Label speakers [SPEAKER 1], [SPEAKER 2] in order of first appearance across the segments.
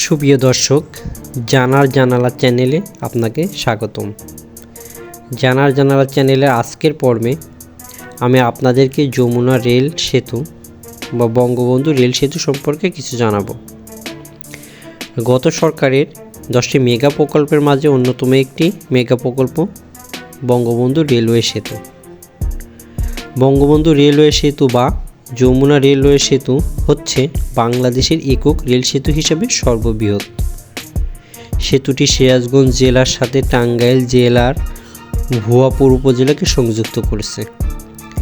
[SPEAKER 1] সুপ্রিয় দর্শক, জানার জানালা চ্যানেলে আপনাকে স্বাগতম। জানার জানালা চ্যানেলের আজকের পর্বে আমি আপনাদেরকে যমুনা রেল সেতু বা বঙ্গবন্ধু রেল সেতু সম্পর্কে কিছু জানাব। গত সরকারের দশটি মেগা প্রকল্পের মাঝে অন্যতম একটি মেগা প্রকল্প বঙ্গবন্ধু রেলওয়ে সেতু। বঙ্গবন্ধু রেলওয়ে সেতু বা যমুনা রেলওয়ে সেতু হচ্ছে বাংলাদেশের একক রেল সেতু হিসেবে সর্ববৃহৎ। সেতুটি সিরাজগঞ্জ জেলার সাথে টাঙ্গাইল জেলার ভুয়াপুর উপজেলাকে সংযুক্ত করেছে।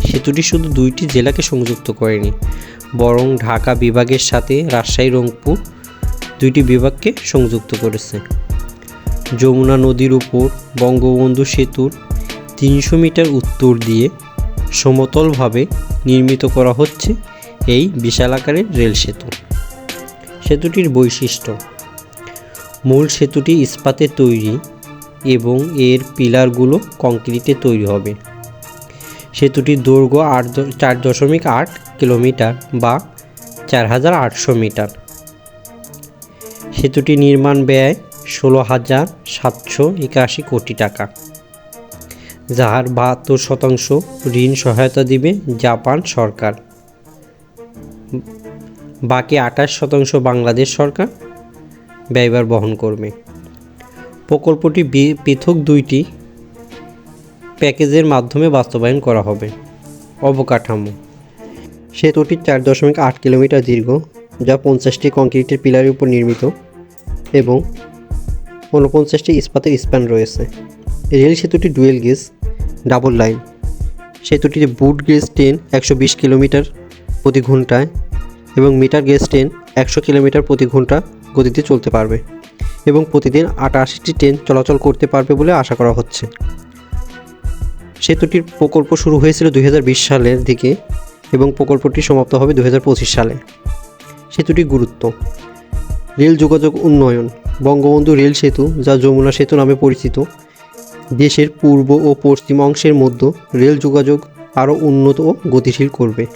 [SPEAKER 1] সেতুটি শুধু দুইটি জেলাকে সংযুক্ত করেনি, বরং ঢাকা বিভাগের সাথে রাজশাহী, রংপুর দুইটি বিভাগকে সংযুক্ত করেছে। যমুনা নদীর উপর বঙ্গবন্ধু সেতুর তিনশো মিটার উত্তর দিয়ে সমতলভাবে নির্মিত করা হচ্ছে এই বিশাল আকারের রেল সেতু। সেতুটির বৈশিষ্ট্য, মূল সেতুটি ইস্পাতে তৈরি এবং এর পিলারগুলো কংক্রিটে তৈরি হবে। সেতুটির দৈর্ঘ্য আট চার দশমিক আট কিলোমিটার বা চার হাজার আটশো মিটার। সেতুটি নির্মাণ ব্যয় ষোলো হাজার সাতশো একাশি কোটি টাকা। যার বাহাত্তর শতাংশ ঋণ সহায়তা দিবে জাপান সরকার। বাকি আঠাশ শতাংশ বাংলাদেশ সরকার ব্যয়ভার বহন করবে। প্রকল্পটি পৃথক দুইটি প্যাকেজের মাধ্যমে বাস্তবায়ন করা হবে। অবকাঠামো। সেতুটি চার দশমিক আট কিলোমিটার দীর্ঘ, যা পঞ্চাশটি কংক্রিটের পিলারের উপর নির্মিত এবং ঊনপঞ্চাশটি ইস্পাতের স্প্যান রয়েছে। রেল সেতুটি ডুয়েল গেজ, ডাবল লাইন। সেতুটিতে বুট গেজ ট্রেন একশো বিশ কিলোমিটার প্রতি ঘন্টায় এবং মিটার গেজ ট্রেন একশো কিলোমিটার প্রতি ঘণ্টা গতিতে চলতে পারবে এবং প্রতিদিন আটাশিটি ট্রেন চলাচল করতে পারবে বলে আশা করা হচ্ছে। সেতুটির প্রকল্প শুরু হয়েছিল দুই হাজার বিশ সালের দিকে এবং প্রকল্পটি সমাপ্ত হবে দু হাজার পঁচিশ সালে। সেতুটির গুরুত্ব। রেল যোগাযোগ উন্নয়ন। বঙ্গবন্ধু রেল সেতু যা যমুনা সেতু নামে পরিচিত দেশের পূর্ব ও পশ্চিম অংশের মধ্যে রেল যোগাযোগ আরও উন্নত ও গতিশীল করবে।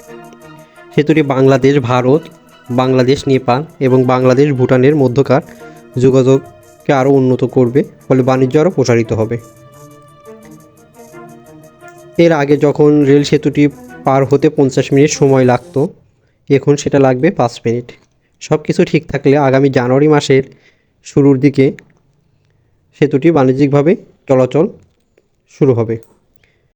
[SPEAKER 1] সেতুটি বাংলাদেশ, ভারত, বাংলাদেশ, নেপাল এবং বাংলাদেশ, ভুটানের মধ্যকার যোগাযোগকে আরও উন্নত করবে, ফলে বাণিজ্য আরও প্রসারিত হবে। এর আগে যখন রেল সেতুটি পার হতে পঞ্চাশ মিনিট সময় লাগতো, এখন সেটা লাগবে পাঁচ মিনিট। সব কিছু ঠিক থাকলে আগামী জানুয়ারি মাসের শুরুর দিকে সেতুটি বাণিজ্যিকভাবে চলাচল শুরু হবে।